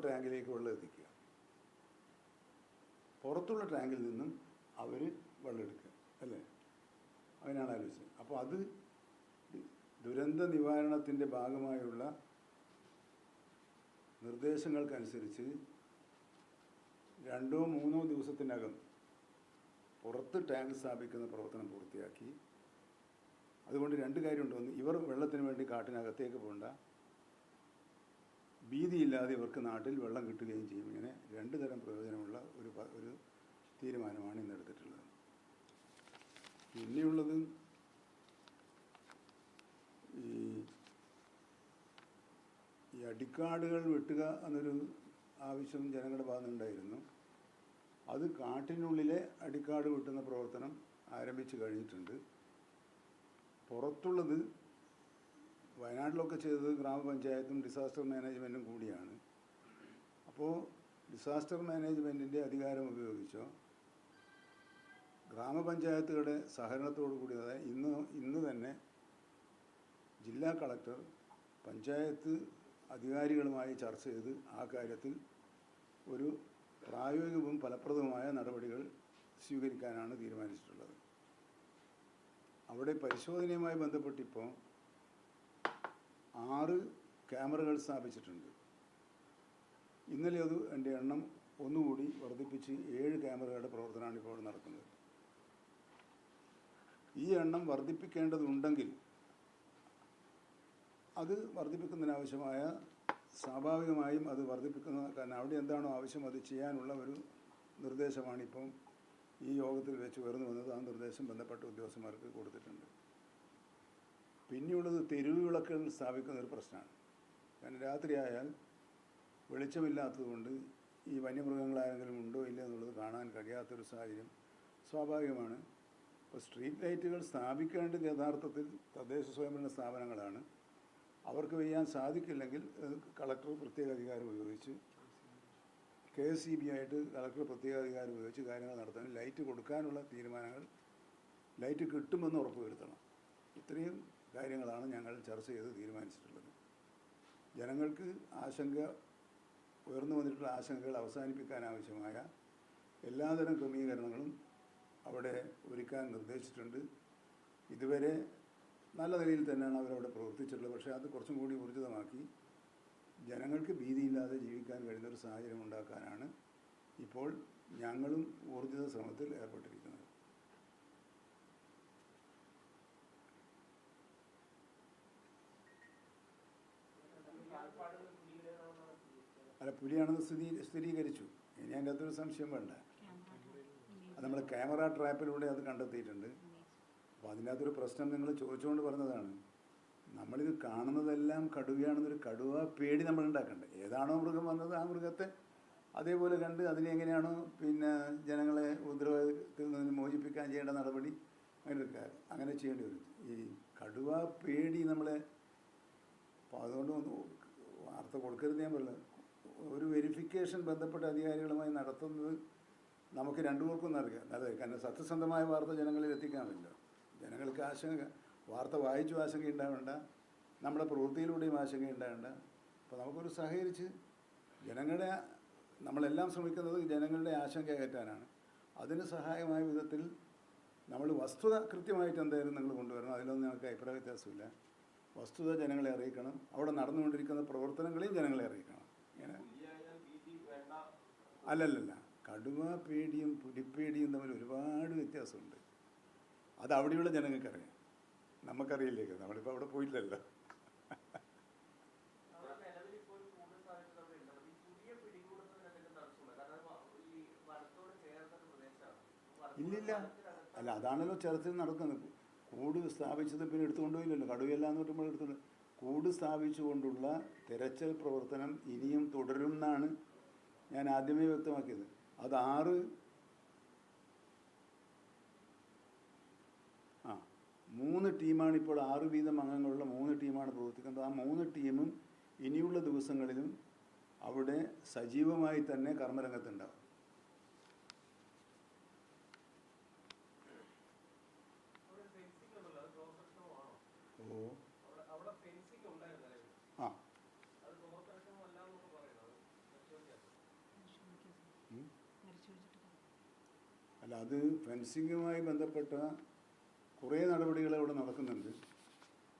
ടാങ്കിലേക്ക് വെള്ളം എത്തിക്കുക. പുറത്തുള്ള ടാങ്കിൽ നിന്നും അവർ വെള്ളം എടുക്കുക അല്ലേ? അതിനാണ് ആലോചിച്ചത്. അപ്പോൾ അത് ദുരന്ത നിവാരണത്തിന്റെ ഭാഗമായുള്ള നിർദ്ദേശങ്ങൾക്കനുസരിച്ച് രണ്ടോ മൂന്നോ ദിവസത്തിനകം പുറത്ത് ടാങ്ക് സ്ഥാപിക്കുന്ന പ്രവർത്തനം പൂർത്തിയാക്കി. അതുകൊണ്ട് രണ്ട് കാര്യമുണ്ട്. ഒന്ന് ഇവർ വെള്ളത്തിന് വേണ്ടി കാട്ടിനകത്തേക്ക് പോകണ്ട. ഭീതിയില്ലാതെ ഇവർക്ക് നാട്ടിൽ വെള്ളം കിട്ടുകയും ചെയ്യും. ഇങ്ങനെ രണ്ട് തരം പ്രയോജനമുള്ള ഒരു ഒരു തീരുമാനമാണ് ഇന്ന് എടുത്തിട്ടുള്ളത്. പിന്നെയുള്ളത് ഈ ഈ അടിക്കാടുകൾ വെട്ടുക എന്നൊരു ആവശ്യം ജനങ്ങളുടെ ഭാഗത്തുനിന്നുണ്ടായിരുന്നു. അത് കാട്ടിനുള്ളിലെ അടിക്കാട് വെട്ടുന്ന പ്രവർത്തനം ആരംഭിച്ചു കഴിഞ്ഞിട്ടുണ്ട്. പുറത്തുള്ളത് വയനാട്ടിലൊക്കെ ചെയ്തത് ഗ്രാമപഞ്ചായത്തും ഡിസാസ്റ്റർ മാനേജ്മെന്റും കൂടിയാണ്. അപ്പോൾ ഡിസാസ്റ്റർ മാനേജ്മെന്റിന്റെ അധികാരം ഉപയോഗിച്ചോ ഗ്രാമപഞ്ചായത്തുകളുടെ സഹകരണത്തോടു കൂടി അതായത് ഇന്ന് ഇന്ന് തന്നെ ജില്ലാ കളക്ടർ പഞ്ചായത്ത് അധികാരികളുമായി ചർച്ച ചെയ്ത് ആ കാര്യത്തിൽ ഒരു പ്രായോഗികവും ഫലപ്രദവുമായ നടപടികൾ സ്വീകരിക്കാനാണ് തീരുമാനിച്ചിട്ടുള്ളത്. അവിടെ പരിശോധനയുമായി ബന്ധപ്പെട്ടിപ്പോൾ ആറ് ക്യാമറകൾ സ്ഥാപിച്ചിട്ടുണ്ട്. ഇന്നലെ അത് എന്റെ എണ്ണം ഒന്നുകൂടി വർദ്ധിപ്പിച്ച് ഏഴ് ക്യാമറകളുടെ പ്രവർത്തനമാണ് ഇപ്പോൾ നടക്കുന്നത്. ഈ എണ്ണം വർദ്ധിപ്പിക്കേണ്ടതുണ്ടെങ്കിൽ അത് വർദ്ധിപ്പിക്കുന്നതിനാവശ്യമായ സ്വാഭാവികമായും അത് വർദ്ധിപ്പിക്കുന്ന കാരണം അവിടെ എന്താണോ ആവശ്യം അത് ചെയ്യാനുള്ള ഒരു നിർദ്ദേശമാണ് ഇപ്പം ഈ യോഗത്തിൽ വെച്ച് ഉയർന്നു വന്നത്. ആ നിർദ്ദേശം ബന്ധപ്പെട്ട ഉദ്യോഗസ്ഥന്മാർക്ക് കൊടുത്തിട്ടുണ്ട്. പിന്നെയുള്ളത് തെരുവ് വിളക്കുകൾ സ്ഥാപിക്കുന്ന ഒരു പ്രശ്നമാണ്. കാരണം രാത്രിയായാൽ വെളിച്ചമില്ലാത്തതുകൊണ്ട് ഈ വന്യമൃഗങ്ങളാരെങ്കിലും ഉണ്ടോ ഇല്ല എന്നുള്ളത് കാണാൻ കഴിയാത്തൊരു സാഹചര്യം സ്വാഭാവികമാണ്. ഇപ്പോൾ സ്ട്രീറ്റ് ലൈറ്റുകൾ സ്ഥാപിക്കേണ്ടത് യഥാർത്ഥത്തിൽ തദ്ദേശ സ്വയംഭരണ സ്ഥാപനങ്ങളാണ്. അവർക്ക് ചെയ്യാൻ സാധിക്കില്ലെങ്കിൽ കളക്ടർ പ്രത്യേക അധികാരം ഉപയോഗിച്ച് കെ എസ് സി ബി ആയിട്ട് കളക്ടർ പ്രത്യേക അധികാരം ഉപയോഗിച്ച് കാര്യങ്ങൾ നടത്താൻ ലൈറ്റ് കൊടുക്കാനുള്ള തീരുമാനങ്ങൾ ലൈറ്റ് കിട്ടുമെന്ന് ഉറപ്പുവരുത്തണം. ഇത്രയും കാര്യങ്ങളാണ് ഞങ്ങൾ ചർച്ച ചെയ്ത് തീരുമാനിച്ചിട്ടുള്ളത്. ജനങ്ങൾക്ക് ആശങ്ക ഉയർന്നു വന്നിട്ടുള്ള ആശങ്കകൾ അവസാനിപ്പിക്കാൻ ആവശ്യമായ എല്ലാതരം ക്രമീകരണങ്ങളും അവിടെ ഒരുക്കാൻ നിർദ്ദേശിച്ചിട്ടുണ്ട്. ഇതുവരെ നല്ല നിലയിൽ തന്നെയാണ് അവരവിടെ പ്രവർത്തിച്ചിട്ടുള്ളത്. പക്ഷേ അത് കുറച്ചും കൂടി ഊർജിതമാക്കി ജനങ്ങൾക്ക് ഭീതിയില്ലാതെ ജീവിക്കാൻ കഴിയുന്ന ഒരു സാഹചര്യം ഉണ്ടാക്കാനാണ് ഇപ്പോൾ ഞങ്ങളും ഊർജിത ശ്രമത്തിൽ ഏർപ്പെട്ടിരിക്കുന്നത്. അല്ല പുലിയാണെന്ന് സ്ഥിരീ സ്ഥിരീകരിച്ചു. ഇനി അതിന്റെ അകത്തൊരു സംശയം വേണ്ട. അത് നമ്മൾ ക്യാമറ ട്രാപ്പിലൂടെ അത് കണ്ടെത്തിയിട്ടുണ്ട്. അപ്പോൾ അതിനകത്തൊരു പ്രശ്നം നിങ്ങൾ ചോദിച്ചുകൊണ്ട് പറഞ്ഞതാണ്. നമ്മളിത് കാണുന്നതെല്ലാം കടുവയാണെന്നൊരു കടുവ പേടി നമ്മൾ ഉണ്ടാക്കണ്ടേ? ഏതാണോ മൃഗം വന്നത് ആ മൃഗത്തെ അതേപോലെ കണ്ട് അതിനെ എങ്ങനെയാണോ പിന്നെ ജനങ്ങളെ ഉപദ്രവത്തിൽ നിന്ന് മോചിപ്പിക്കാൻ ചെയ്യേണ്ട നടപടി അങ്ങനെ അങ്ങനെ ചെയ്യേണ്ടി വരും. ഈ കടുവ പേടി നമ്മളെ അപ്പോൾ അതുകൊണ്ട് വാർത്ത കൊടുക്കരുത് ഞാൻ പറയുന്നത് ഒരു വെരിഫിക്കേഷൻ ബന്ധപ്പെട്ട അധികാരികളുമായി നടത്തുന്നത് നമുക്ക് രണ്ടു പേർക്കൊന്നും അറിയാം അതെ കാരണം സത്യസന്ധമായ വാർത്ത ജനങ്ങളിൽ എത്തിക്കാൻ പറ്റില്ല ജനങ്ങൾക്ക് ആശങ്ക വാർത്ത വായിച്ചു ആശങ്ക ഉണ്ടാവേണ്ട. നമ്മുടെ പ്രവൃത്തിയിലൂടെയും ആശങ്ക ഉണ്ടാവേണ്ട. അപ്പോൾ നമുക്കൊരു സഹകരിച്ച് ജനങ്ങളുടെ നമ്മളെല്ലാം ശ്രമിക്കുന്നത് ജനങ്ങളുടെ ആശങ്ക അകറ്റാനാണ്. അതിന് സഹായമായ വിധത്തിൽ നമ്മൾ വസ്തുത കൃത്യമായിട്ട് എന്തായാലും നിങ്ങൾ കൊണ്ടുവരണം. അതിലൊന്നും ഞങ്ങൾക്ക് അഭിപ്രായ വ്യത്യാസമില്ല. വസ്തുത ജനങ്ങളെ അറിയിക്കണം. അവിടെ നടന്നുകൊണ്ടിരിക്കുന്ന പ്രവർത്തനങ്ങളെയും ജനങ്ങളെ അറിയിക്കണം. ഇങ്ങനെ അല്ലല്ലല്ല. കടുവ പേടിയും പുലിപ്പേടിയും തമ്മിൽ ഒരുപാട് വ്യത്യാസമുണ്ട്. അത് അവിടെയുള്ള ജനങ്ങൾക്കറിയാം. നമുക്കറിയില്ലേ നമ്മളിപ്പോൾ അവിടെ പോയില്ലല്ലോ. ഇല്ലില്ല. അല്ല അതാണല്ലോ ചർച്ച നടക്കുന്നത്. കൂട് സ്ഥാപിച്ചത് പിന്നെ എടുത്തുകൊണ്ടുപോയില്ലല്ലോ കടുവയല്ല എന്ന് പറയുമ്പോൾ എടുത്തുകൊണ്ട് കൂട് സ്ഥാപിച്ചുകൊണ്ടുള്ള തിരച്ചിൽ പ്രവർത്തനം ഇനിയും തുടരും എന്നാണ് ഞാൻ ആദ്യമേ വ്യക്തമാക്കിയത്. അത് ആറ് ആ മൂന്ന് ടീമാണ് ഇപ്പോൾ ആറ് വീതം അംഗങ്ങളുള്ള മൂന്ന് ടീമാണ് പ്രവർത്തിക്കുന്നത് ആ മൂന്ന് ടീമും ഇനിയുള്ള ദിവസങ്ങളിലും അവിടെ സജീവമായി തന്നെ കർമ്മരംഗത്തുണ്ടാവും അവിടെ ഫെൻസിംഗ് ഉണ്ടല്ലോ അത് പ്രോസക്ഷണമാണോ ഓ അവിടെ അവിടെ ഫെൻസിംഗ് ഉണ്ടായിരുന്നു നിലവിൽ ആ അത് പ്രോസക്ഷണം അല്ല എന്നൊക്കെ പറയുന്നത് പക്ഷേ അല്ല അത് ഫെൻസിങ്ങുമായി ബന്ധപ്പെട്ട കുറേ നടപടികൾ അവിടെ നടക്കുന്നുണ്ട്.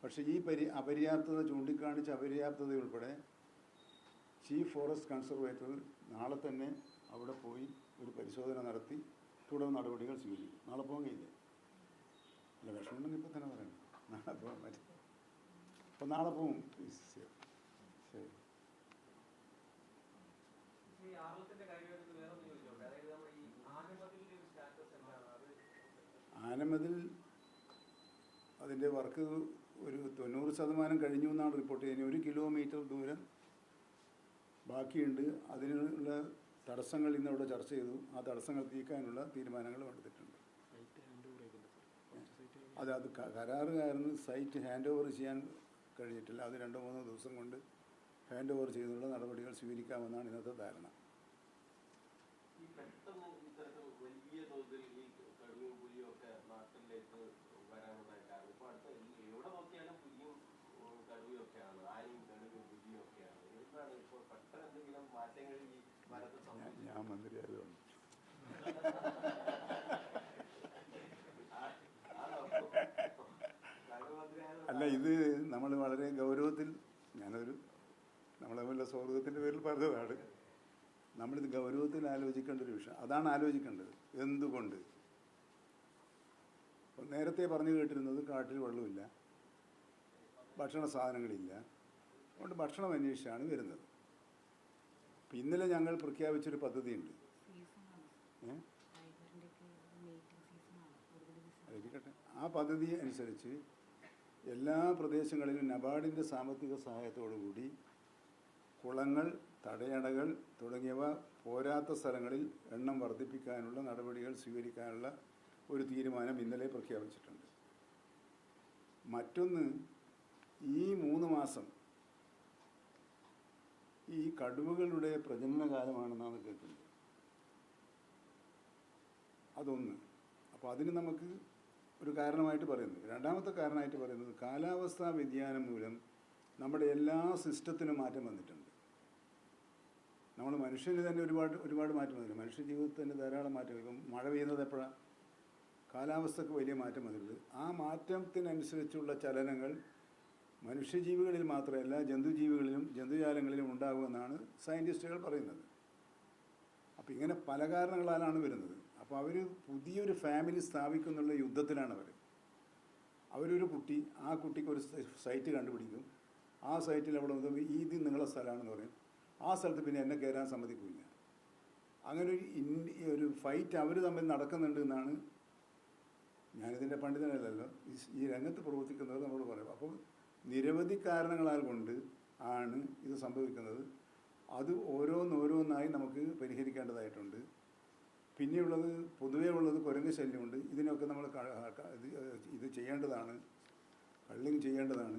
പക്ഷേ ഈ പരി അപര്യാപ്തത ചൂണ്ടിക്കാണിച്ച അപര്യാപ്തത ഉൾപ്പെടെ ചീഫ് ഫോറസ്റ്റ് കൺസർവേറ്റർ നാളെ തന്നെ അവിടെ പോയി ഒരു പരിശോധന നടത്തി തുടർ നടപടികൾ സ്വീകരിക്കും. നാളെ പോകാൻ കഴിയില്ല? അല്ല വിഷമമുണ്ടെങ്കിൽ ഇപ്പോൾ തന്നെ പറയണം. നാളെ പോകാൻ പറ്റും അപ്പോൾ നാളെ പോകും പ്ലീസ് ശരി ശരി ഈ ആർലത്തിന്റെ കാര്യമായിട്ട് വേറെ ഒന്ന് ചോദിച്ചോട്ടെ അതായത് നമ്മുടെ ഈ ആനമതിലിന്റെ ഒരു സ്റ്റാറ്റസ് എന്താണ് അത് ആനമതിൽ അതിന്റെ വർക്ക് ഒരു തൊണ്ണൂറ് ശതമാനം കഴിഞ്ഞു എന്നാണ് റിപ്പോർട്ട് ചെയ്യുന്നത്. ഒരു കിലോമീറ്റർ ദൂരം ബാക്കിയുണ്ട്. അതിനുള്ള തടസ്സങ്ങൾ ഇന്നവിടെ ചർച്ച ചെയ്തു. ആ തടസ്സങ്ങൾ തീർക്കാനുള്ള തീരുമാനങ്ങൾ എടുത്തിട്ടുണ്ട്. അത് അത് കരാറ് കാരണം സൈറ്റ് ഹാൻഡ് ഓവർ ചെയ്യാൻ കഴിഞ്ഞിട്ടില്ല. അത് രണ്ടോ മൂന്നോ ദിവസം കൊണ്ട് ഹാൻഡ് ഓവർ ചെയ്തുള്ള നടപടികൾ സ്വീകരിക്കാമെന്നാണ് ഇന്നത്തെ ധാരണ ഈ പെട്ടെന്ന് ഇത്തരത്തിൽ വലിയ തോതിൽ ഈ കടുവയും പുലിയും ഒക്കെ നാട്ടിലേക്ക് വരാനുണ്ടായ കാരണം ഇപ്പൊ അടുത്ത ഈ എവിടെ നോക്കിയാലും പുലിയും ഉം, കടുവയും ഒക്കെയാണ് ആനയും കടുവയും പുലിയും ഒക്കെയാണ് എന്താണ് ഇപ്പൊ പെട്ടെന്ന് എന്തെങ്കിലും മാറ്റങ്ങൾ ഈ മരത്തിൽ ഞാൻ- സംഭവിച്ചു ഞാൻ മന്ത്രിയായതുകൊണ്ട് അല്ല ഇത് നമ്മൾ വളരെ ഗൗരവത്തിൽ ഞാനൊരു നമ്മളെ വല്ല സൗഹൃദത്തിന്റെ പേരിൽ പറഞ്ഞതാണ്. നമ്മളിത് ഗൗരവത്തിൽ ആലോചിക്കേണ്ട ഒരു വിഷയം. അതാണ് ആലോചിക്കേണ്ടത്. എന്തുകൊണ്ട്? നേരത്തെ പറഞ്ഞു കേട്ടിരുന്നത് കാട്ടിൽ വെള്ളമില്ല ഭക്ഷണ സാധനങ്ങളില്ല. അതുകൊണ്ട് ഭക്ഷണം അന്വേഷിച്ചാണ് വരുന്നത്. ഇന്നലെ ഞങ്ങൾ പ്രഖ്യാപിച്ചൊരു പദ്ധതിയുണ്ട്. സീസണാണ് ആ പദ്ധതി അനുസരിച്ച് എല്ലാ പ്രദേശങ്ങളിലും നബാർഡിന്റെ സാമ്പത്തിക സഹായത്തോടുകൂടി കുളങ്ങൾ തടയണകൾ തുടങ്ങിയവ പോരാത്ത സ്ഥലങ്ങളിൽ എണ്ണം വർദ്ധിപ്പിക്കാനുള്ള നടപടികൾ സ്വീകരിക്കാനുള്ള ഒരു തീരുമാനം ഇന്നലെ പ്രഖ്യാപിച്ചിട്ടുണ്ട്. മറ്റൊന്ന് ഈ മൂന്ന് മാസം ഈ കടുവകളുടെ പ്രജനന കാലമാണെന്നാണ് കേൾക്കുന്നത്. അതൊന്ന്. അപ്പോൾ അതിന് നമുക്ക് ഒരു കാരണമായിട്ട് പറയുന്നത്. രണ്ടാമത്തെ കാരണമായിട്ട് പറയുന്നത് കാലാവസ്ഥാ വ്യതിയാനം മൂലം നമ്മുടെ എല്ലാ സിസ്റ്റത്തിനും മാറ്റം വന്നിട്ടുണ്ട്. നമ്മൾ മനുഷ്യന് തന്നെ ഒരുപാട് ഒരുപാട് മാറ്റം വന്നിട്ടുണ്ട്. മനുഷ്യ ജീവിതത്തിൽ തന്നെ ധാരാളം മാറ്റം ഇപ്പം മഴ പെയ്യുന്നത് എപ്പോഴാണ് കാലാവസ്ഥക്ക് വലിയ മാറ്റം വന്നിട്ടുണ്ട്. ആ മാറ്റത്തിനനുസരിച്ചുള്ള ചലനങ്ങൾ മനുഷ്യജീവികളിൽ മാത്രമല്ല ജന്തുജീവികളിലും ജന്തുജാലങ്ങളിലും ഉണ്ടാകുമെന്നാണ് സയന്റിസ്റ്റുകൾ പറയുന്നത്. അപ്പോൾ ഇങ്ങനെ പല കാരണങ്ങളാലാണ് വരുന്നത്. അപ്പോൾ അവർ പുതിയൊരു ഫാമിലി സ്ഥാപിക്കുന്നുള്ള യുദ്ധത്തിലാണ് അവർ അവരൊരു കുട്ടി ആ കുട്ടിക്ക് ഒരു സൈറ്റ് കണ്ടുപിടിക്കും. ആ സൈറ്റിൽ അവിടെ വന്ന് ഇത് നിങ്ങളെ സ്ഥലമാണെന്ന് പറയും. ആ സ്ഥലത്ത് പിന്നെ എന്നെ കയറാൻ സമ്മതിക്കില്ല. അങ്ങനെ ഒരു ഇൻ- ഒരു ഫൈറ്റ് അവർ തമ്മിൽ നടക്കുന്നുണ്ട് എന്നാണ് ഞാനിതിന്റെ പണ്ഡിതനല്ലല്ലോ. ഈ രംഗത്ത് പ്രവർത്തിക്കുന്നത് നമ്മളോട് പറയും. അപ്പോൾ നിരവധി കാരണങ്ങളാൽ കൊണ്ട് ആണ് ഇത് സംഭവിക്കുന്നത്. അത് ഓരോന്നോരോന്നായി നമുക്ക് പരിഹരിക്കേണ്ടതായിട്ടുണ്ട്. പിന്നെയുള്ളത് പൊതുവേ ഉള്ളത് കുരങ്ങ് ശല്യമുണ്ട്. ഇതിനൊക്കെ നമ്മൾ ഇത് ചെയ്യേണ്ടതാണ്. കള്ളിങ് ചെയ്യേണ്ടതാണ്.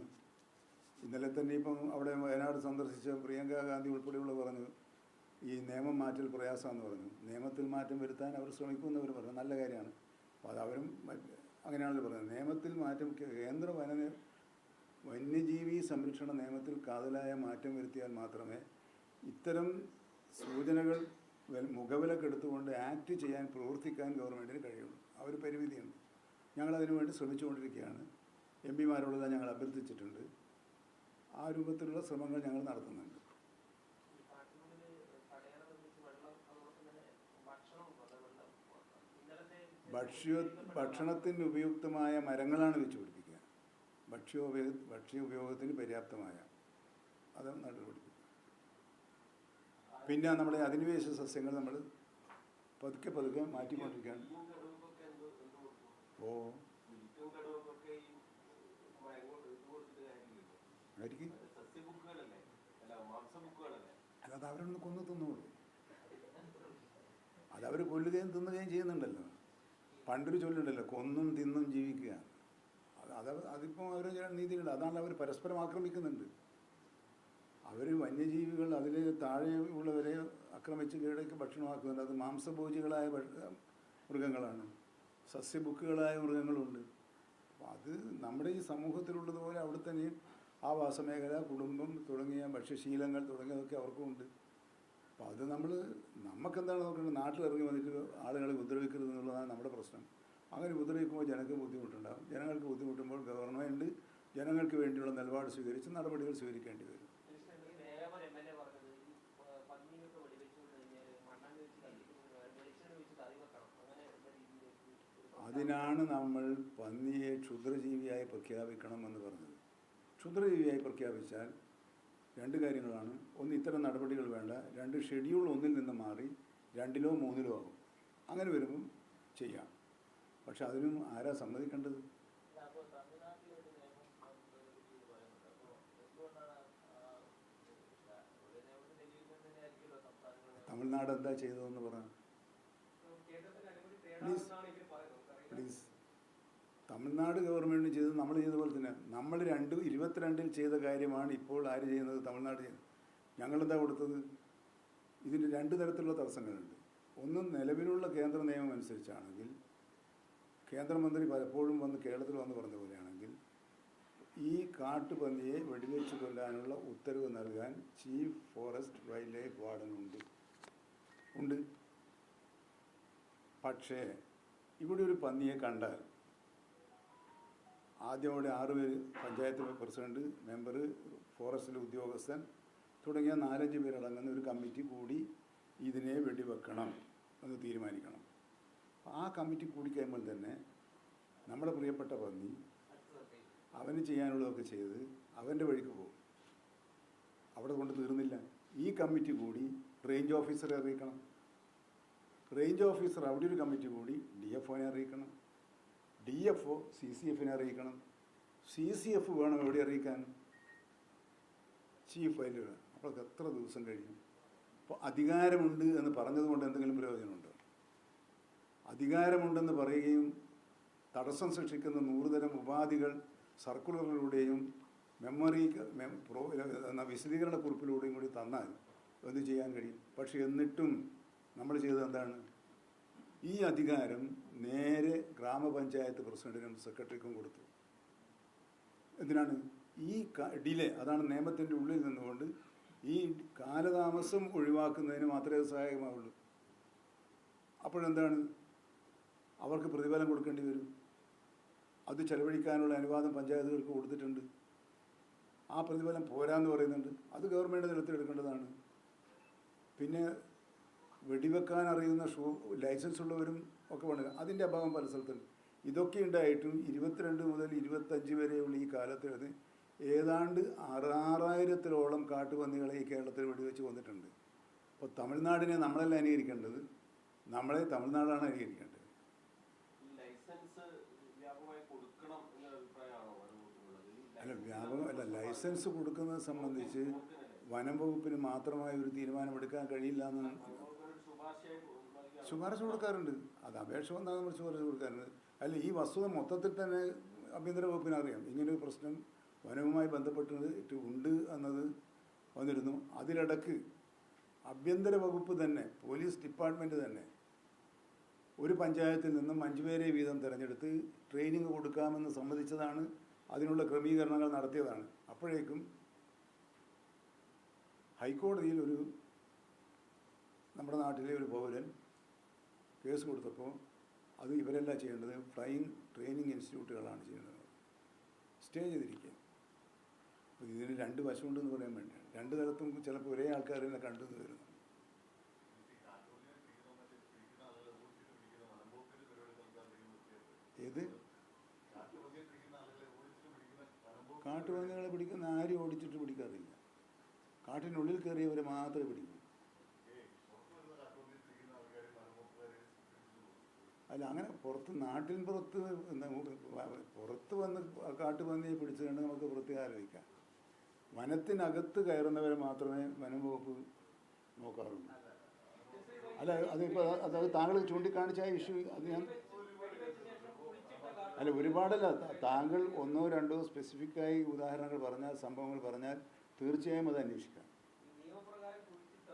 ഇന്നലെ തന്നെ ഇപ്പം അവിടെ വയനാട് സന്ദർശിച്ച പ്രിയങ്ക ഗാന്ധി ഉൾപ്പെടെയുള്ള പറഞ്ഞു ഈ നിയമം മാറ്റൽ പ്രയാസമെന്ന് പറഞ്ഞു. നിയമത്തിൽ മാറ്റം വരുത്താൻ അവർ ശ്രമിക്കുമെന്ന് പറഞ്ഞു. നല്ല കാര്യമാണ്. അപ്പോൾ അത് അവരും അങ്ങനെയാണല്ലോ പറഞ്ഞത്. നിയമത്തിൽ മാറ്റം കേന്ദ്ര വന വന്യജീവി സംരക്ഷണ നിയമത്തിൽ കാതലായ മാറ്റം വരുത്തിയാൽ മാത്രമേ ഇത്തരം സൂചനകൾ മുഖവിലക്കെടുത്തുകൊണ്ട് ആക്ട് ചെയ്യാൻ പ്രവർത്തിക്കാൻ ഗവൺമെന്റിന് കഴിയുള്ളൂ. ആ ഒരു പരിമിതിയുണ്ട്. ഞങ്ങളതിനു വേണ്ടി ശ്രമിച്ചുകൊണ്ടിരിക്കുകയാണ്. എം പിമാരോടെല്ലാം ഞങ്ങൾ അഭ്യർത്ഥിച്ചിട്ടുണ്ട്. ആ രൂപത്തിലുള്ള ശ്രമങ്ങൾ ഞങ്ങൾ നടത്തുന്നുണ്ട്. ഭക്ഷ്യ ഭക്ഷണത്തിന് ഉപയുക്തമായ മരങ്ങളാണ് വെച്ച് പിടിപ്പിക്കുക. ഭക്ഷ്യോപയോഗ ഭക്ഷ്യോപയോഗത്തിന് പര്യാപ്തമായ. അത് നട്ടുപിടിപ്പിക്കുക പിന്നെ നമ്മുടെ അധിനിവേശ സസ്യങ്ങൾ നമ്മൾ പതുക്കെ പതുക്കെ മാറ്റിക്കൊണ്ടിരിക്കുകയാണ്. ഓ. അല്ലാതെ അവരൊന്ന് കൊന്നു തിന്നോളൂ. അതവർ കൊല്ലുകയും തിന്നുകയും ചെയ്യുന്നുണ്ടല്ലോ. പണ്ടൊരു ചൊല്ലുണ്ടല്ലോ കൊന്നും തിന്നും ജീവിക്കുക അത് അത് അതിപ്പോൾ അവർ നീതിയുണ്ട് അതാണ് അവർ പരസ്പരം ആക്രമിക്കുന്നുണ്ട്. അവർ വന്യജീവികൾ അതിൽ താഴെ ഉള്ളവരെ ആക്രമിച്ച് കീഴടക്കി ഭക്ഷണമാക്കുന്നുണ്ട്. അത് മാംസഭോജികളായ മൃഗങ്ങളാണ്. സസ്യബുക്കുകളായ മൃഗങ്ങളുണ്ട്. അപ്പോൾ അത് നമ്മുടെ ഈ സമൂഹത്തിലുള്ളതുപോലെ അവിടെ തന്നെയും ആവാസമേഖല കുടുംബം തുടങ്ങിയ ഭക്ഷ്യശീലങ്ങൾ തുടങ്ങിയതൊക്കെ അവർക്കും ഉണ്ട്. അപ്പോൾ അത് നമ്മൾ നമുക്കെന്താണ് നോക്കേണ്ടത്? നാട്ടിൽ ഇറങ്ങി വന്നിട്ട് ആളുകളെ ഉപദ്രവിക്കരുത് എന്നുള്ളതാണ് നമ്മുടെ പ്രശ്നം. അങ്ങനെ ഉപദ്രവിക്കുമ്പോൾ ജനങ്ങൾക്ക് ബുദ്ധിമുട്ടുണ്ടാകും. ജനങ്ങൾക്ക് ബുദ്ധിമുട്ടുമ്പോൾ ഗവൺമെന്റ് ജനങ്ങൾക്ക് വേണ്ടിയുള്ള നിലപാട് സ്വീകരിച്ച് നടപടികൾ സ്വീകരിക്കേണ്ടി വരും ഈ ദേവൻ എം എൽ എ പറഞ്ഞത് ഈ പ- പന്നിയൊക്കെ വെടിവെച്ചു കഴിഞ്ഞാൽ മണ്ണെണ്ണ വെച്ച് കത്തിക്കുന്നത് വെളിച്ചെണ്ണ വെച്ച് കറി വെക്കണം അങ്ങനെ ഉള്ള രീതിയിലേക്ക് ഒരു സംസാരം അതിനാണ് നമ്മൾ പന്നിയെ ക്ഷുദ്രജീവിയായി പ്രഖ്യാപിക്കണം എന്ന് പറഞ്ഞത്. ക്ഷുദ്രജീവിയായി പ്രഖ്യാപിച്ചാൽ രണ്ട് കാര്യങ്ങളാണ്. ഒന്ന് ഇത്തരം നടപടികൾ വേണ്ട. രണ്ട് ഷെഡ്യൂൾ ഒന്നിൽ നിന്ന് മാറി രണ്ടിലോ മൂന്നിലോ ആകും അങ്ങനെ വരുമ്പം ചെയ്യാം. പക്ഷെ അതിനും ആരാ സമ്മതിക്കേണ്ടത്? തമിഴ്നാട് എന്താ ചെയ്തതെന്ന് പറഞ്ഞു തമിഴ്നാട് ഗവൺമെന്റ് ചെയ്തത് നമ്മൾ ചെയ്ത പോലെ തന്നെ. നമ്മൾ രണ്ട് ഇരുപത്തിരണ്ടിൽ ചെയ്ത കാര്യമാണ് ഇപ്പോൾ ആര് ചെയ്യുന്നത്? തമിഴ്നാട് ചെയ്യുന്നത് ഞങ്ങളെന്താ കൊടുത്തത്? ഇതിന് രണ്ട് തരത്തിലുള്ള തടസ്സങ്ങളുണ്ട്. ഒന്ന് നിലവിലുള്ള കേന്ദ്ര നിയമം അനുസരിച്ചാണെങ്കിൽ കേന്ദ്രമന്ത്രി പലപ്പോഴും വന്ന് കേരളത്തിൽ വന്ന് പറഞ്ഞ പോലെയാണെങ്കിൽ ഈ കാട്ടുപന്നിയെ വെടിവെച്ച് കൊല്ലാനുള്ള ഉത്തരവ് നൽകാൻ ചീഫ് ഫോറസ്റ്റ് വൈൽഡ് ലൈഫ് വാർഡനുണ്ട് ഉണ്ട്. പക്ഷേ ഇവിടെ ഒരു പന്നിയെ കണ്ടാൽ ആദ്യം അവിടെ ആറുപേര് പഞ്ചായത്ത് പ്രസിഡന്റ് മെമ്പർ ഫോറസ്റ്റിലെ ഉദ്യോഗസ്ഥൻ തുടങ്ങിയ നാലഞ്ച് പേരടങ്ങുന്ന ഒരു കമ്മിറ്റി കൂടി ഇതിനെ വെടിവെക്കണം എന്ന് തീരുമാനിക്കണം. ആ കമ്മിറ്റി കൂടി കഴിയുമ്പോൾ തന്നെ നമ്മുടെ പ്രിയപ്പെട്ട പന്നി അവന് ചെയ്യാനുള്ളതൊക്കെ ചെയ്ത് അവന്റെ വഴിക്ക് പോകും. അവിടെ കൊണ്ട് തീർന്നില്ല. ഈ കമ്മിറ്റി കൂടി റേഞ്ച് ഓഫീസറെ അറിയിക്കണം. റേഞ്ച് ഓഫീസർ അവിടെ ഒരു കമ്മിറ്റി കൂടി ഡി എഫ് ഒനെ അറിയിക്കണം. D F O C C എഫിനെ അറിയിക്കണം. സി സി എഫ് വേണം എവിടെ അറിയിക്കാൻ? ചീഫ് ഫയലുകൾ അപ്പോൾ അത് എത്ര ദിവസം കഴിയും അപ്പോൾ അധികാരമുണ്ട് എന്ന് പറഞ്ഞതുകൊണ്ട് എന്തെങ്കിലും പ്രയോജനമുണ്ടോ? അധികാരമുണ്ടെന്ന് പറയുകയും തടസ്സം സൃഷ്ടിക്കുന്ന നൂറുതരം ഉപാധികൾ സർക്കുലറിലൂടെയും മെമ്മറി പ്രോ എന്ന വിശദീകരണ കുറിപ്പിലൂടെയും കൂടി തന്നാൽ എന്ത് ചെയ്യാൻ കഴിയും? പക്ഷേ എന്നിട്ടും നമ്മൾ ചെയ്തത് എന്താണ്? ഈ അധികാരം നേരെ ഗ്രാമപഞ്ചായത്ത് പ്രസിഡന്റിനും സെക്രട്ടറിക്കും കൊടുത്തു. എന്തിനാണ്? ഈ ഡിലേ അതാണ് നിയമത്തിന്റെ ഉള്ളിൽ നിന്നുകൊണ്ട് ഈ കാലതാമസം ഒഴിവാക്കുന്നതിന് മാത്രമേ സഹായകമാവുള്ളൂ. അപ്പോഴെന്താണ്? അവർക്ക് പ്രതിഫലം കൊടുക്കേണ്ടി വരും. അത് ചെലവഴിക്കാനുള്ള അനുവാദം പഞ്ചായത്തുകൾക്ക് കൊടുത്തിട്ടുണ്ട്. ആ പ്രതിഫലം പോരാന്ന് പറയുന്നുണ്ട്. അത് ഗവൺമെന്റ് നിലത്തിലെടുക്കേണ്ടതാണ് പിന്നെ വെടിവെക്കാൻ അറിയുന്ന ഷൂ ലൈസൻസ് ഉള്ളവരും ഒക്കെ വേണം. അതിന്റെ അഭാവം പല സ്ഥലത്തുണ്ട്. ഇതൊക്കെ ഉണ്ടായിട്ടും ഇരുപത്തിരണ്ട് മുതൽ ഇരുപത്തഞ്ച് വരെയുള്ള ഈ കാലത്തിനത് ഏതാണ്ട് ആറായിരത്തിലോളം കാട്ടുപന്നികളെ ഈ കേരളത്തിൽ വെടിവെച്ച് വന്നിട്ടുണ്ട് അപ്പോൾ തമിഴ്നാടിനെ നമ്മളല്ല അനുകരിക്കേണ്ടത് നമ്മളെ തമിഴ്നാടാണ് അനുകരിക്കേണ്ടത്? അല്ല വ്യാപകം അല്ല ലൈസൻസ് കൊടുക്കുന്നത് സംബന്ധിച്ച് വനം വകുപ്പിന് മാത്രമായ ഒരു തീരുമാനമെടുക്കാൻ കഴിയില്ല എന്ന് ശുപാർശ കൊടുക്കാറുണ്ട്. അത് അപേക്ഷ വന്നാൽ നമ്മൾ ശുപാർശ കൊടുക്കാറുണ്ട്. അല്ല ഈ വസ്തുത മൊത്തത്തിൽ തന്നെ ആഭ്യന്തര വകുപ്പിന് അറിയാം. ഇങ്ങനൊരു പ്രശ്നം വനവുമായി ബന്ധപ്പെട്ടിട്ട് ഉണ്ട് എന്നത് വന്നിരുന്നു. അതിലിടക്ക് ആഭ്യന്തര വകുപ്പ് തന്നെ പോലീസ് ഡിപ്പാർട്ട്മെന്റ് തന്നെ ഒരു പഞ്ചായത്തിൽ നിന്നും അഞ്ചു പേരെ വീതം തിരഞ്ഞെടുത്ത് ട്രെയിനിങ് കൊടുക്കാമെന്ന് സമ്മതിച്ചതാണ്. അതിനുള്ള ക്രമീകരണങ്ങൾ നടത്തിയതാണ്. അപ്പോഴേക്കും ഹൈക്കോടതിയിൽ ഒരു നമ്മുടെ നാട്ടിലെ ഒരു പൗരൻ കേസ് കൊടുത്തപ്പോൾ അത് ഇവരല്ല ചെയ്യേണ്ടത് ഫ്ലൈയിങ് ട്രെയിനിങ് ഇൻസ്റ്റിറ്റ്യൂട്ടുകളാണ് ചെയ്യുന്നത്. സ്റ്റേ ചെയ്തിരിക്കുക. അപ്പോൾ ഇതിന് രണ്ട് വശമുണ്ടെന്ന് പറയാൻ വേണ്ടിയാണ്. രണ്ട് തരത്തും ചിലപ്പോൾ ഒരേ ആൾക്കാർ തന്നെ കണ്ടു വരുന്നു. ഏത്? കാട്ടുപന്നികളെ പിടിക്കുന്ന ആരും ഓടിച്ചിട്ട് പിടിക്കാറില്ല. കാട്ടിനുള്ളിൽ കയറിയവരെ മാത്രമേ പിടിക്കൂ. അല്ല അങ്ങനെ പുറത്ത് നാട്ടിൻ പുറത്ത് പുറത്ത് വന്ന് കാട്ടുപന്നിയെ പിടിച്ചുകൊണ്ട് നമുക്ക് പ്രത്യേകം വനത്തിനകത്ത് കയറുന്നവരെ മാത്രമേ വനം വകുപ്പ് നോക്കാറുള്ളൂ. അല്ല അതിപ്പോൾ അതായത് അത് താങ്കൾ ചൂണ്ടിക്കാണിച്ച ഇഷ്യൂ അത് ഞാൻ അല്ല ഒരുപാടല്ല താങ്കൾ ഒന്നോ രണ്ടോ സ്പെസിഫിക്കായി ഉദാഹരണങ്ങൾ പറഞ്ഞാൽ സംഭവങ്ങൾ പറഞ്ഞാൽ തീർച്ചയായും അത് അന്വേഷിക്കാം ഈ നിയമപ്രകാരം കുഴിച്ചിട്ട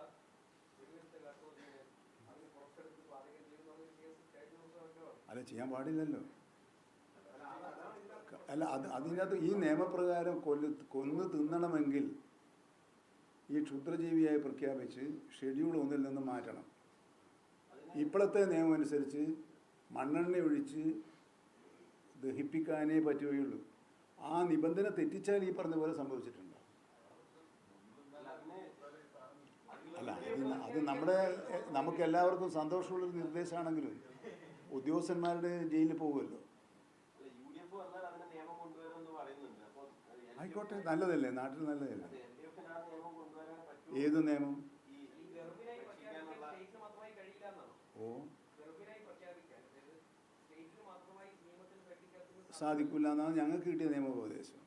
വെടിവെച്ച കാട്ടുപന്നിയെ അതിന് പുറത്തെടുത്ത് പാചകം ചെയ്യുന്ന ഒരു കേസ് കഴിഞ്ഞ ദിവസം ഒക്കെ അല്ല ചെയ്യാൻ പാടില്ലല്ലോ. അല്ല, അത് അതിനകത്ത് ഈ നിയമപ്രകാരം കൊല്ല കൊന്നു തിന്നണമെങ്കിൽ ഈ ക്ഷുദ്രജീവിയായി പ്രഖ്യാപിച്ച് ഷെഡ്യൂൾ ഒന്നിൽ നിന്ന് മാറ്റണം. ഇപ്പോഴത്തെ നിയമം അനുസരിച്ച് മണ്ണെണ്ണ ഒഴിച്ച് ദഹിപ്പിക്കാനേ പറ്റുകയുള്ളൂ. ആ നിബന്ധന തെറ്റിച്ചാൽ ഈ പറഞ്ഞ പോലെ സംഭവിച്ചിട്ടുണ്ട്. അല്ല അത് നമ്മുടെ നമുക്ക് എല്ലാവർക്കും സന്തോഷമുള്ളൊരു നിർദ്ദേശമാണെങ്കിലും ഉദ്യോഗസ്ഥന്മാരുടെ ജയിലിൽ പോകുമല്ലോ? ആയിക്കോട്ടെ നല്ലതല്ലേ നാട്ടിൽ നല്ലതല്ലേ? ഏത് നിയമം? ഈ ഈ ഗർഭിണിയായി പ്രഖ്യാപിക്കാൻ മാത്രമായി കഴിയില്ല എന്നാണോ? ഓ. സാധിക്കില്ല എന്നാണ് ഞങ്ങൾക്ക് കിട്ടിയ നിയമോപദേശം.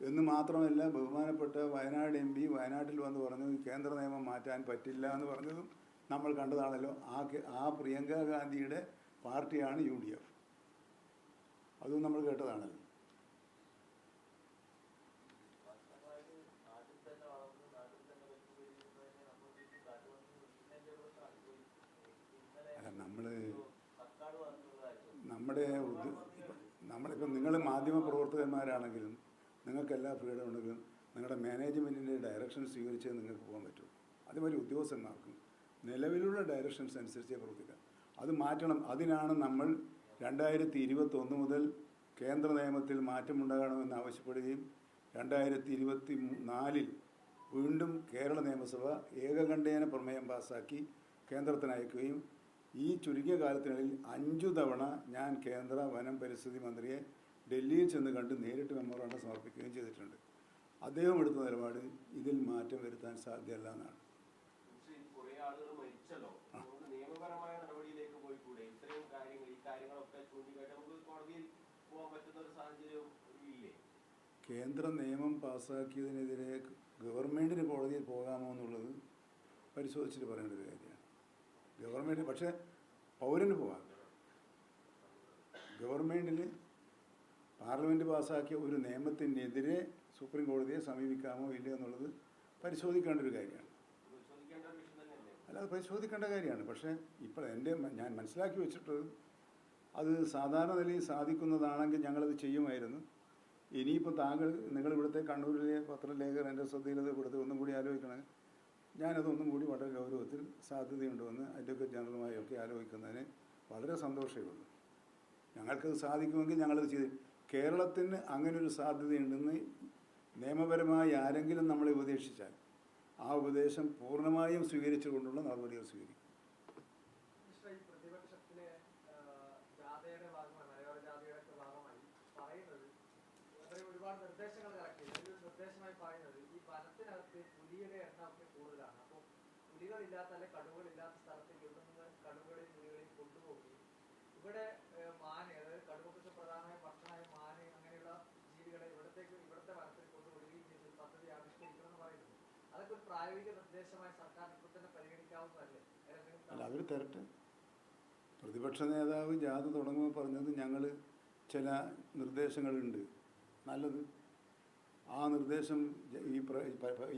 എന്ന് മാത്രമല്ല ബഹുമാനപ്പെട്ട വയനാട് എം പി വയനാട്ടിൽ വന്ന് പറഞ്ഞു "ഈ കേന്ദ്ര നിയമം മാറ്റാൻ പറ്റില്ല എന്ന് പറഞ്ഞതും നമ്മൾ കണ്ടതാണല്ലോ. ആ ആ പ്രിയങ്ക ഗാന്ധിയുടെ പാർട്ടിയാണ് യു ഡി എഫ്. അതും നമ്മൾ കേട്ടതാണല്ലോ. അല്ല നമ്മൾ നമ്മുടെ നമ്മളിപ്പം നിങ്ങൾ മാധ്യമ പ്രവർത്തകന്മാരാണെങ്കിലും നിങ്ങൾക്ക് എല്ലാ ഫ്രീഡം ഉണ്ടെങ്കിലും നിങ്ങളുടെ മാനേജ്മെന്റിന്റെ ഡയറക്ഷൻ സ്വീകരിച്ചേ നിങ്ങൾക്ക് പോകാൻ പറ്റൂ. അതേമാതിരി ഉദ്യോഗസ്ഥന്മാർക്കും നിലവിലുള്ള ഡയറക്ഷൻസ് അനുസരിച്ചേ പ്രവർത്തിക്കാം അത് മാറ്റണം. അതിനാണ് നമ്മൾ രണ്ടായിരത്തി ഇരുപത്തൊന്ന് മുതൽ കേന്ദ്ര നിയമത്തിൽ മാറ്റമുണ്ടാകണമെന്ന് ആവശ്യപ്പെടുകയും രണ്ടായിരത്തി ഇരുപത്തി നാലിൽ വീണ്ടും കേരള നിയമസഭ ഏകകണ്ഠേന പ്രമേയം പാസാക്കി കേന്ദ്രത്തിന് അയക്കുകയും ഈ ചുരുങ്ങിയ കാലത്തിനിടയിൽ അഞ്ചു തവണ ഞാൻ കേന്ദ്ര വനം പരിസ്ഥിതി മന്ത്രിയെ ഡൽഹിയിൽ ചെന്ന് കണ്ട് നേരിട്ട് മെമ്മോറാണ്ടം സമർപ്പിക്കുകയും ചെയ്തിട്ടുണ്ട്. അദ്ദേഹം എടുത്ത നിലപാട് ഇതിൽ മാറ്റം വരുത്താൻ സാധ്യമല്ല എന്നാണ് പക്ഷേ ഇത് കുറേ ആളുകൾ മരിച്ചല്ലോ നമുക്ക് നിയമപരമായ നടപടിയിലേക്ക് പോയിക്കൂടെ ഇത്രയും കാര്യങ്ങൾ ഈ കാര്യങ്ങളൊക്കെ ചൂണ്ടിക്കാട്ടി നമുക്ക് കോടതിയിൽ പോകാൻ പറ്റുന്ന ഒരു സാഹചര്യം ഇല്ലേ കേന്ദ്ര നിയമം പാസ്സാക്കിയതിനെതിരെ ഗവൺമെന്റിന് കോടതിയിൽ പോകാമോ എന്നുള്ളത് പരിശോധിച്ചിട്ട് പറയേണ്ട ഒരു കാര്യമാണ്. ഗവൺമെന്റ് പക്ഷേ പൗരന് പോകാം. ഗവൺമെന്റിന് പാർലമെന്റ് പാസ്സാക്കിയ ഒരു നിയമത്തിനെതിരെ സുപ്രീം കോടതിയെ സമീപിക്കാമോ ഇല്ലയോ എന്നുള്ളത് പരിശോധിക്കേണ്ട ഒരു കാര്യമാണ്. അല്ലാതെ പരിശോധിക്കേണ്ട കാര്യമാണ്. പക്ഷേ ഇപ്പോൾ എന്റെ ഞാൻ മനസ്സിലാക്കി വെച്ചിട്ട് അത് സാധാരണ നിലയിൽ സാധിക്കുന്നതാണെങ്കിൽ ഞങ്ങളത് ചെയ്യുമായിരുന്നു. ഇനിയിപ്പോൾ താങ്കൾ നിങ്ങൾ ഇവിടുത്തെ കണ്ണൂരിലെ പത്രലേഖകർ എന്റെ ശ്രദ്ധയിലത് കൊടുത്ത് ഒന്നും കൂടി ആലോചിക്കണേ. ഞാനതൊന്നും കൂടി വളരെ ഗൗരവത്തിൽ സാധ്യതയുണ്ടെന്ന് അഡ്വക്കേറ്റ് ജനറലുമായൊക്കെ ആലോചിക്കുന്നതിന് വളരെ സന്തോഷമേ ഉള്ളൂ. ഞങ്ങൾക്കത് സാധിക്കുമെങ്കിൽ ഞങ്ങളത് ചെയ്ത് കേരളത്തിന് അങ്ങനൊരു സാധ്യതയുണ്ടെന്ന് നിയമപരമായി ആരെങ്കിലും നമ്മളെ ഉപദേശിച്ചാൽ ആ ഉപദേശം പൂർണമായും സ്വീകരിച്ചുകൊണ്ടുള്ള നടപടികൾ സ്വീകരിക്കും മിസ്റ്റർ, ഈ പ്രതിപക്ഷത്തിലെ ആ, ജാഥയുടെ ഭാഗമായി മലയോര ജാഥയുടെ ഒക്കെ ഭാഗമായി പറയുന്നത് അവർ ഒരുപാട് നിർദ്ദേശങ്ങൾ ഇറക്കി അതിലൊരു നിർദ്ദേശമായി പറയുന്നത് ഈ വനത്തിനകത്ത് പുലിയുടെ എണ്ണം ഒക്കെ കൂടുതലാണ്. അപ്പോൾ പുലികളില്ലാത്ത അല്ലെ കടുവകളില്ലാത്ത സ്ഥലത്തേക്ക് ഇവിടെ നിന്ന് കടുവകളെയും പുലികളെയും കൊണ്ടുപോകുകയും ഇവിടെ മാന് അതായത് കടുവക്കൊക്കെ പ്രധാനമായ ഭക്ഷണമായ മാന് അങ്ങനെയുള്ള ജീവികളെ ഇവിടത്തേക്ക് ഇവിടുത്തെ വനത്തിൽ കൊണ്ടുപോവുകയും ചെയ്ത് പദ്ധതി ആവിഷ്കരിക്കണമെന്ന് പറയുന്നത് അതൊക്കെ ഒരു പ്രായോഗിക നിർദ്ദേശമായി സർക്കാർ ഇപ്പോൾ തന്നെ പരിഗണിക്കാവുന്നതല്ലേ? അവർ പ്രതിപക്ഷ നേതാവ് ജാഥ തുടങ്ങുമ്പോൾ പറഞ്ഞത് ഞങ്ങൾ ചില നിർദ്ദേശങ്ങളുണ്ട്. നല്ലത്. ആ നിർദ്ദേശം ഈ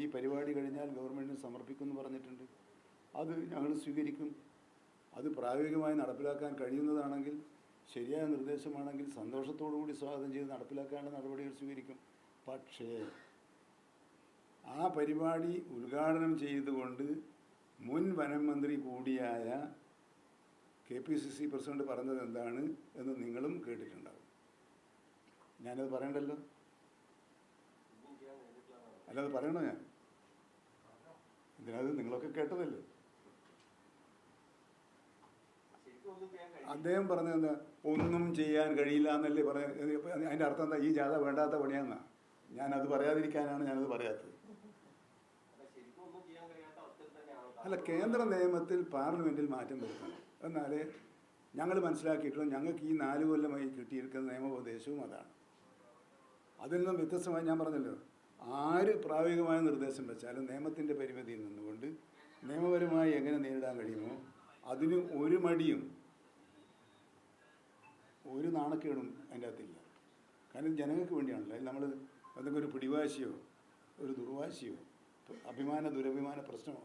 ഈ പരിപാടി കഴിഞ്ഞാൽ ഗവൺമെന്റിന് സമർപ്പിക്കുമെന്ന് പറഞ്ഞിട്ടുണ്ട്. അത് ഞങ്ങൾ സ്വീകരിക്കും. അത് പ്രായോഗികമായി നടപ്പിലാക്കാൻ കഴിയുന്നതാണെങ്കിൽ ശരിയായ നിർദ്ദേശമാണെങ്കിൽ സന്തോഷത്തോടു കൂടി സ്വാഗതം ചെയ്ത് നടപ്പിലാക്കാനുള്ള നടപടികൾ സ്വീകരിക്കും. പക്ഷേ ആ പരിപാടി ഉദ്ഘാടനം ചെയ്തുകൊണ്ട് മുൻ വനം മന്ത്രി കൂടിയായ K P C C president പറഞ്ഞത് എന്താണ് എന്ന് നിങ്ങളും കേട്ടിട്ടുണ്ടാവും. ഞാനത് പറയണ്ടല്ലോ? അല്ലാതെ പറയണോ ഞാൻ? ഇതിനകത്ത് നിങ്ങളൊക്കെ കേട്ടതല്ലേ? അദ്ദേഹം പറഞ്ഞതെന്ന് ഒന്നും ചെയ്യാൻ കഴിയില്ല എന്നല്ലേ പറഞ്ഞ അതിന്റെ അർത്ഥം എന്താ? ഈ ജാഥ വേണ്ടാത്ത പണിയാന്നാ. ഞാനത് പറയാതിരിക്കാനാണ് ഞാനത് പറയാത്തത്. അല്ല കേന്ദ്ര നിയമത്തിൽ പാർലമെന്റിൽ മാറ്റം വരുത്തണം. എന്നാലേ ഞങ്ങൾ മനസ്സിലാക്കിയിട്ടുള്ള ഞങ്ങൾക്ക് ഈ നാല് കൊല്ലമായി കിട്ടിയിരിക്കുന്ന നിയമോപദേശവും അതാണ്. അതിൽ നിന്നും വ്യത്യസ്തമായി ഞാൻ പറഞ്ഞല്ലോ. ആര് പ്രായോഗികമായ നിർദ്ദേശം വെച്ചാലും നിയമത്തിന്റെ പരിമിതിയിൽ നിന്നുകൊണ്ട് നിയമപരമായി എങ്ങനെ നേരിടാൻ കഴിയുമോ അതിന് ഒരു മടിയും ഒരു നാണക്കേടും അതിന്റെ അകത്തില്ല. കാരണം ജനങ്ങൾക്ക് വേണ്ടിയാണല്ലോ. നമ്മൾ എന്തെങ്കിലും ഒരു പിടിവാശിയോ ഒരു ദുർവാശിയോ അഭിമാന ദുരഭിമാന പ്രശ്നമോ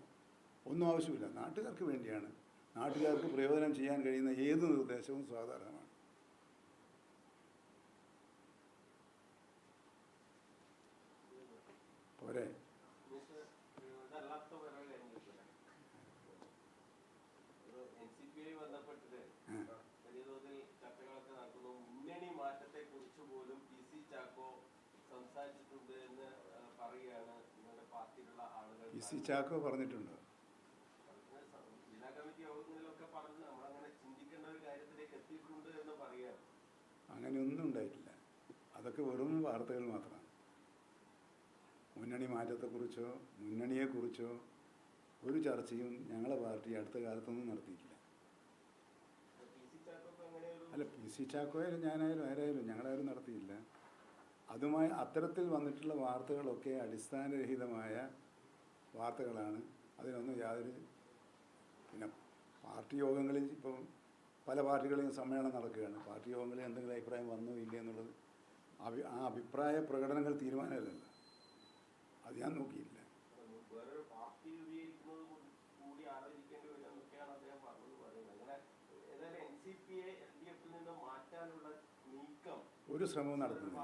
ഒന്നും ആവശ്യമില്ല. നാട്ടുകാർക്ക് വേണ്ടിയാണ്. നാട്ടുകാർക്ക് പ്രയോജനം ചെയ്യാൻ കഴിയുന്ന ഏത് നിർദ്ദേശവും സ്വാധാരണമാണ് പി സി ചാക്കോ പറഞ്ഞിട്ടുണ്ടോ? അങ്ങനെയൊന്നും ഉണ്ടായിട്ടില്ല. അതൊക്കെ വെറും വാർത്തകൾ മാത്രമാണ് മുന്നണി മാറ്റത്തെക്കുറിച്ചോ മുന്നണിയെക്കുറിച്ചോ ഒരു ചർച്ചയും ഞങ്ങളെ പാർട്ടി അടുത്ത കാലത്തൊന്നും നടത്തിയിട്ടില്ല. അല്ല പി സി ചാക്കോയാലും ഞാനായാലും ആരായാലും ഞങ്ങളാരും നടത്തിയില്ല. അതുമായി അത്തരത്തിൽ വന്നിട്ടുള്ള വാർത്തകളൊക്കെ അടിസ്ഥാനരഹിതമായ വാർത്തകളാണ്. അതിനൊന്നും യാതൊരു പിന്നെ പാർട്ടി യോഗങ്ങളിൽ ഇപ്പം പല പാർട്ടികളെയും സമ്മേളനം നടക്കുകയാണ്. പാർട്ടി യോഗങ്ങളിൽ എന്തെങ്കിലും അഭിപ്രായം വന്നോ ഇല്ലേ എന്നുള്ളത് ആ അഭിപ്രായ പ്രകടനങ്ങൾ തീരുമാനമല്ലല്ലോ. അത് ഞാൻ നോക്കിയില്ല വേറൊരു പാർട്ടി രൂപീകരിക്കുന്നത് കൂടി- കൂടി ആലോചിക്കേണ്ടി വരും എന്നൊക്കെയാണ് അദ്ദേഹം പറഞ്ഞത് പറയുന്നത് അങ്ങനെ ഏതായാലും എൻ സി പിയെ എൽ ഡി എഫിൽ നിന്ന് മാറ്റാനുള്ള നീക്കം ഒരു ശ്രമവും നടക്കുന്നില്ല.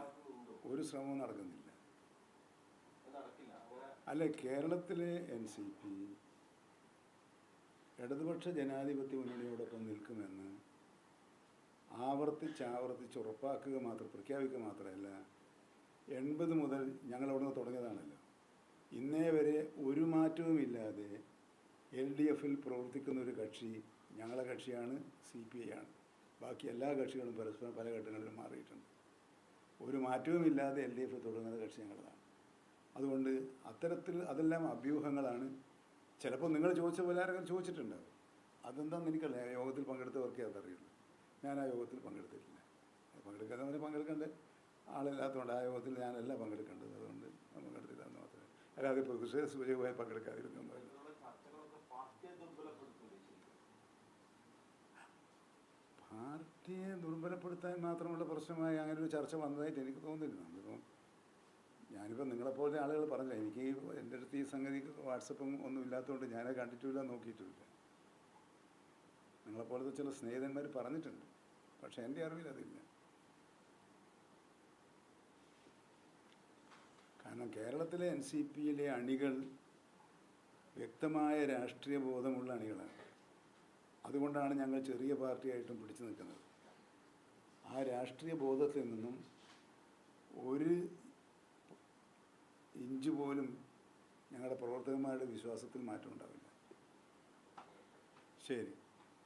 ഒരു ശ്രമവും നടക്കുന്നില്ല. അല്ലെ കേരളത്തിലെ എൻ സി പി ഇടതുപക്ഷ ജനാധിപത്യ മുന്നണിയോടൊപ്പം നിൽക്കുമെന്ന് ആവർത്തിച്ച് ആവർത്തിച്ച് ഉറപ്പാക്കുക മാത്രം പ്രഖ്യാപിക്കുക മാത്രമല്ല എൺപത് മുതൽ ഞങ്ങൾ അവിടെ നിന്ന് തുടങ്ങിയതാണല്ലോ. ഇന്നേ വരെ ഒരു മാറ്റവുമില്ലാതെ എൽ ഡി എഫിൽ പ്രവർത്തിക്കുന്ന ഒരു കക്ഷി ഞങ്ങളെ കക്ഷിയാണ് സി പി ഐ ആണ്. ബാക്കി എല്ലാ കക്ഷികളും പരസ്പരം പല ഘട്ടങ്ങളിലും മാറിയിട്ടുണ്ട്. ഒരു മാറ്റവുമില്ലാതെ എൽ ഡി എഫ് തുടങ്ങുന്ന കക്ഷി ഞങ്ങളതാണ് അതുകൊണ്ട് അത്തരത്തിൽ അതെല്ലാം അഭ്യൂഹങ്ങളാണ്. ചിലപ്പോൾ നിങ്ങൾ ചോദിച്ച പോലെ ആരെങ്കിലും ചോദിച്ചിട്ടുണ്ടാവും അതെന്താണെന്ന് എനിക്കറിയാം യോഗത്തിൽ പങ്കെടുത്തവർക്കേ അതറിയുള്ളൂ. ഞാൻ ആ യോഗത്തിൽ പങ്കെടുത്തിട്ടില്ല. പങ്കെടുക്കാത്തവരെ പങ്കെടുക്കേണ്ട? ആളില്ലാത്തതുകൊണ്ട് ആ യോഗത്തിൽ ഞാനല്ല പങ്കെടുക്കേണ്ടത്. അതുകൊണ്ട് ഞാൻ പങ്കെടുത്തില്ല എന്ന് മാത്രമേ അല്ലാതെ പ്രതിഷേധ സൂചകമായി പങ്കെടുക്കാതിരുന്നൊന്നുമല്ല. പാർട്ടി പാർട്ടിയെ ദുർബലപ്പെടുത്താൻ മാത്രമുള്ള പ്രശ്നമായി അങ്ങനെ ഒരു ചർച്ച വന്നതായിട്ട് എനിക്ക് തോന്നുന്നില്ല. നമ്മളിപ്പോൾ ഞാനിപ്പോൾ നിങ്ങളെപ്പോലെ ആളുകൾ പറഞ്ഞില്ല. എനിക്ക് എന്റെ അടുത്ത് ഈ സംഗതി വാട്സപ്പും ഒന്നും ഇല്ലാത്തതുകൊണ്ട് ഞാനത് കണ്ടിട്ടുമില്ല നോക്കിയിട്ടുമില്ല നിങ്ങളെപ്പോലത്തെ ചില സ്നേഹിതന്മാർ പറഞ്ഞിട്ടുണ്ട്. പക്ഷേ എന്റെ അറിവിൽ അതില്ല. കാരണം കേരളത്തിലെ എൻ സി പിയിലെ അണികൾ വ്യക്തമായ രാഷ്ട്രീയ ബോധമുള്ള അണികളാണ്. അതുകൊണ്ടാണ് ഞങ്ങൾ ചെറിയ പാർട്ടിയായിട്ടും പിടിച്ചു നിൽക്കുന്നത്. ആ രാഷ്ട്രീയ ബോധത്തിൽ നിന്നും ഒരു ഇഞ്ച് പോലും ഞങ്ങളുടെ പ്രവർത്തകന്മാരുടെ വിശ്വാസത്തിൽ മാറ്റമുണ്ടാവില്ല. ശരി.